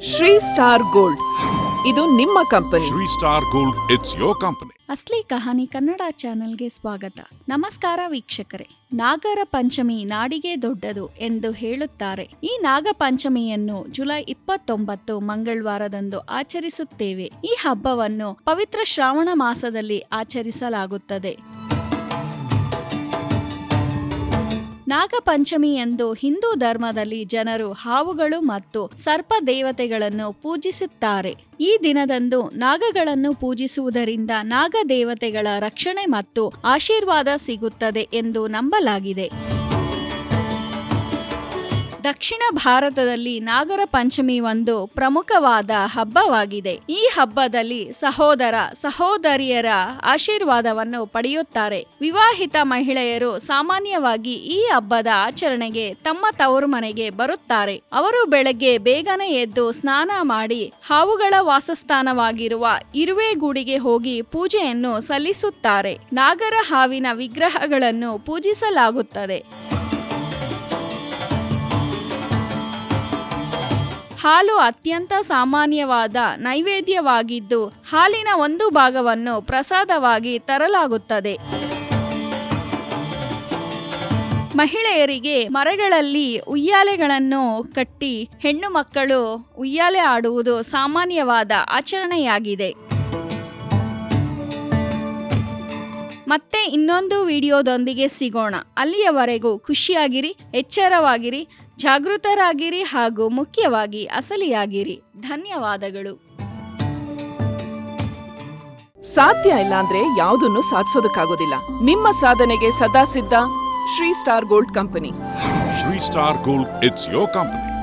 Shri star gold. ಇದು ನಿಮ್ಮ company. Shri star gold it's your company ಅಸ್ಲಿ ಕಹಾನಿ ಕನ್ನಡ ಚಾನೆಲ್ಗೆ ಸ್ವಾಗತ. ನಮಸ್ಕಾರ ವೀಕ್ಷಕರೇ. ನಾಗರ ಪಂಚಮಿ ನಾಡಿಗೆ ದೊಡ್ಡದು ಎಂದು ಹೇಳುತ್ತಾರೆ. ಈ ನಾಗ ಪಂಚಮಿಯನ್ನು ಜುಲೈ ಇಪ್ಪತ್ತೊಂಬತ್ತು ಮಂಗಳವಾರದಂದು ಆಚರಿಸುತ್ತೇವೆ. ಈ ಹಬ್ಬವನ್ನು ಪವಿತ್ರ ಶ್ರಾವಣ ಮಾಸದಲ್ಲಿ ಆಚರಿಸಲಾಗುತ್ತದೆ. ನಾಗಪಂಚಮಿ ಎಂದು ಹಿಂದೂ ಧರ್ಮದಲ್ಲಿ ಜನರು ಹಾವುಗಳು ಮತ್ತು ಸರ್ಪ ದೇವತೆಗಳನ್ನು ಪೂಜಿಸುತ್ತಾರೆ. ಈ ದಿನದಂದು ನಾಗಗಳನ್ನು ಪೂಜಿಸುವುದರಿಂದ ನಾಗ ದೇವತೆಗಳ ರಕ್ಷಣೆ ಮತ್ತು ಆಶೀರ್ವಾದ ಸಿಗುತ್ತದೆ ಎಂದು ನಂಬಲಾಗಿದೆ. ದಕ್ಷಿಣ ಭಾರತದಲ್ಲಿ ನಾಗರ ಪಂಚಮಿ ಒಂದು ಪ್ರಮುಖವಾದ ಹಬ್ಬವಾಗಿದೆ. ಈ ಹಬ್ಬದಲ್ಲಿ ಸಹೋದರ, ಸಹೋದರಿಯರ ಆಶೀರ್ವಾದವನ್ನು ಪಡೆಯುತ್ತಾರೆ. ವಿವಾಹಿತ ಮಹಿಳೆಯರು ಸಾಮಾನ್ಯವಾಗಿ ಈ ಹಬ್ಬದ ಆಚರಣೆಗೆ ತಮ್ಮ ತವರು ಮನೆಗೆ ಬರುತ್ತಾರೆ. ಅವರು ಬೆಳಗ್ಗೆ ಬೇಗನೆ ಎದ್ದು ಸ್ನಾನ ಮಾಡಿ ಹಾವುಗಳ ವಾಸಸ್ಥಾನವಾಗಿರುವ ಇರುವೆಗೂಡಿಗೆ ಹೋಗಿ ಪೂಜೆಯನ್ನು ಸಲ್ಲಿಸುತ್ತಾರೆ. ನಾಗರ ಹಾವಿನ ವಿಗ್ರಹಗಳನ್ನು ಪೂಜಿಸಲಾಗುತ್ತದೆ. ಹಾಲು ಅತ್ಯಂತ ಸಾಮಾನ್ಯವಾದ, ನೈವೇದ್ಯವಾಗಿದ್ದು ಹಾಲಿನ ಒಂದು ಭಾಗವನ್ನು ಪ್ರಸಾದವಾಗಿ ತರಲಾಗುತ್ತದೆ. ಮಹಿಳೆಯರಿಗೆ ಮರಗಳಲ್ಲಿ ಉಯ್ಯಾಲೆಗಳನ್ನು ಕಟ್ಟಿ ಹೆಣ್ಣು ಮಕ್ಕಳು ಉಯ್ಯಾಲೆ ಆಡುವುದು ಸಾಮಾನ್ಯವಾದ ಆಚರಣೆಯಾಗಿದೆ. ಮತ್ತೆ ಇನ್ನೊಂದು ವಿಡಿಯೋದೊಂದಿಗೆ ಸಿಗೋಣ. ಅಲ್ಲಿಯವರೆಗೂ ಖುಷಿಯಾಗಿರಿ ಎಚ್ಚರವಾಗಿರಿ ಜಾಗೃತರಾಗಿರಿ ಹಾಗೂ ಮುಖ್ಯವಾಗಿ ಅಸಲಿಯಾಗಿರಿ. ಧನ್ಯವಾದಗಳು. ಸಾಧ್ಯ ಇಲ್ಲ ಅಂದ್ರೆ ಯಾವುದನ್ನು ಸಾಧಿಸೋದಕ್ಕಾಗೋದಿಲ್ಲ. ನಿಮ್ಮ ಸಾಧನೆಗೆ ಸದಾ ಸಿದ್ಧ Shri star gold company. Shri star gold it's your company.